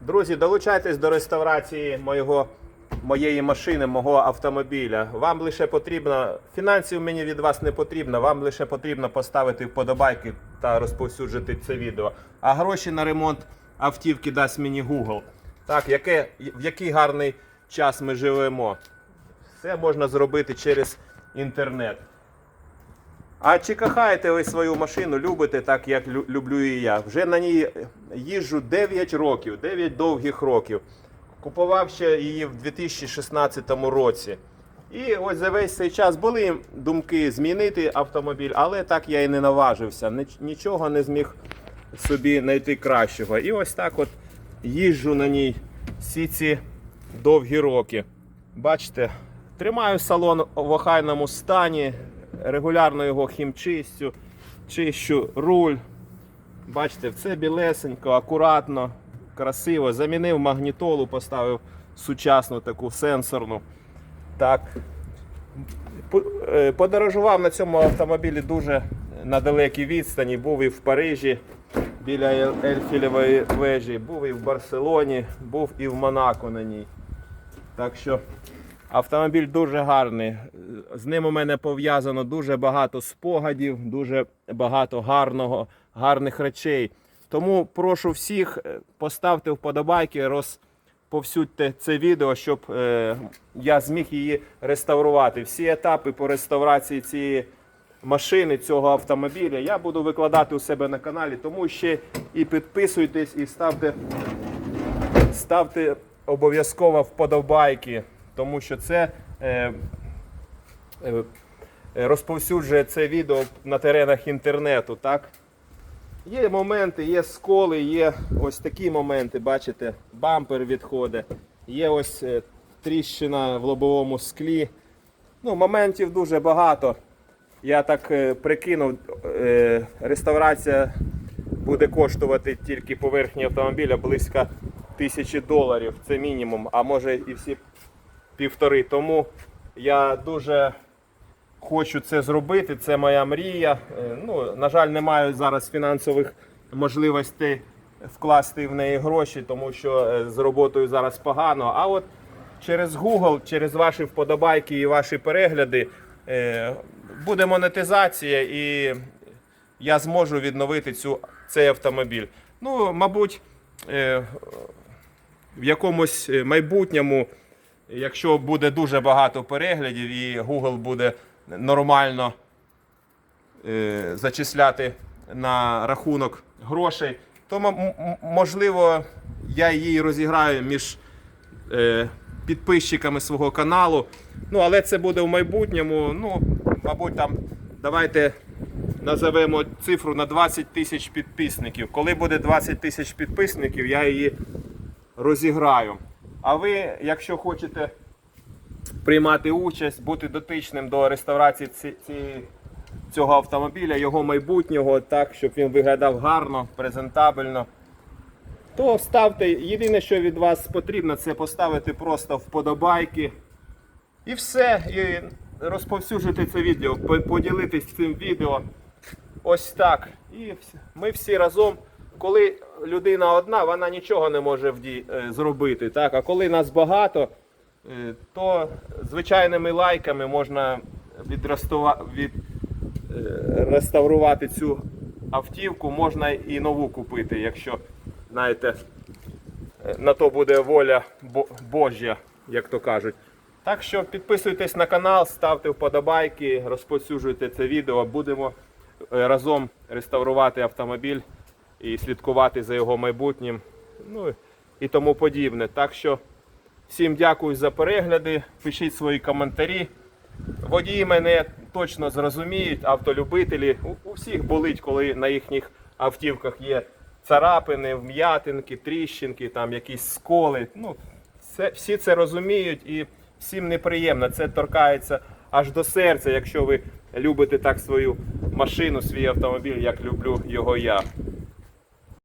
Друзі, долучайтесь до реставрації моєго, моєї машини, мого автомобіля. Вам лише потрібно, фінансів мені від вас не потрібно, вам лише потрібно поставити вподобайки та розповсюджити це відео. А гроші на ремонт автівки дасть мені Google. Так, яке, в який гарний час ми живемо. Все можна зробити через інтернет. А чи кохаєте ви свою машину, любите так, як люблю і я? Вже на ній їжджу 9 років, 9 довгих років. Купував ще її в 2016 році. І ось за весь цей час були думки змінити автомобіль, але так я і не наважився. Нічого не зміг собі знайти кращого. І ось так от їжджу на ній всі ці довгі роки. Бачите, тримаю салон в охайному стані, регулярно його хімчистю, чищу руль. Бачите, все білесенько, акуратно, красиво. Замінив магнітолу, поставив сучасну таку сенсорну. Так. Е, Подорожував на цьому автомобілі дуже на далекій відстані. Був і в Парижі біля Ель- Ельфілевої вежі, був і в Барселоні, був і в Монако на ній. Так що автомобіль дуже гарний. З ним у мене пов'язано дуже багато спогадів, дуже багато гарного, гарних речей. Тому прошу всіх, е, поставте вподобайки, розповсюдьте це відео, щоб е, я зміг її реставрувати. Всі етапи по реставрації цієї машини, цього автомобіля я буду викладати у себе на каналі. Тому ще і підписуйтесь, і ставте ставте обов'язково вподобайки, тому що це е, розповсюджує це відео на теренах інтернету. Так? Є моменти, є сколи, є ось такі моменти, бачите, бампер відходить, є ось е, тріщина в лобовому склі. Ну, моментів дуже багато. Я так е, прикинув, е, реставрація буде коштувати тільки поверхні автомобіля близько тисячі доларів. Це мінімум, а може і всі півтори. Тому я дуже хочу це зробити. Це моя мрія. Е, Ну, на жаль, не маю зараз фінансових можливостей вкласти в неї гроші, тому що е, з роботою зараз погано. А от через Google, через ваші вподобайки і ваші перегляди е, буде монетизація і я зможу відновити цю, цей автомобіль. Ну, мабуть, в якомусь майбутньому, якщо буде дуже багато переглядів і Google буде нормально е, зачисляти на рахунок грошей, то можливо я її розіграю між е, підписчиками свого каналу. Ну, але це буде в майбутньому. Ну, мабуть, там давайте назовемо цифру на 20 тисяч підписників. Коли буде 20 тисяч підписників, я її розіграю. А ви, якщо хочете приймати участь, бути дотичним до реставрації ці, ці- цього автомобіля, його майбутнього, так, щоб він виглядав гарно, презентабельно, то ставте. Єдине, що від вас потрібно, це поставити просто вподобайки. І все. І розповсюджити це відео, поділитись цим відео. Ось так. І ми всі разом, коли людина одна, вона нічого не може вді- е, зробити. Так? А коли нас багато, то звичайними лайками можна відрестова... від... е, цю автівку, можна і нову купити, якщо знаєте, е, на то буде воля Бо- Божя, як то кажуть. Так що підписуйтесь на канал, ставте вподобайки, розповсюджуйте це відео. Будемо е, разом реставрувати автомобіль і слідкувати за його майбутнім. Ну і тому подібне. Так що всім дякую за перегляди. Пишіть свої коментарі. Водії мене точно зрозуміють, автолюбителі. У, всіх болить, коли на їхніх автівках є царапини, вм'ятинки, тріщинки, там якісь сколи. Ну, це, всі це розуміють і всім неприємно. Це торкається аж до серця, якщо ви любите так свою машину, свій автомобіль, як люблю його я.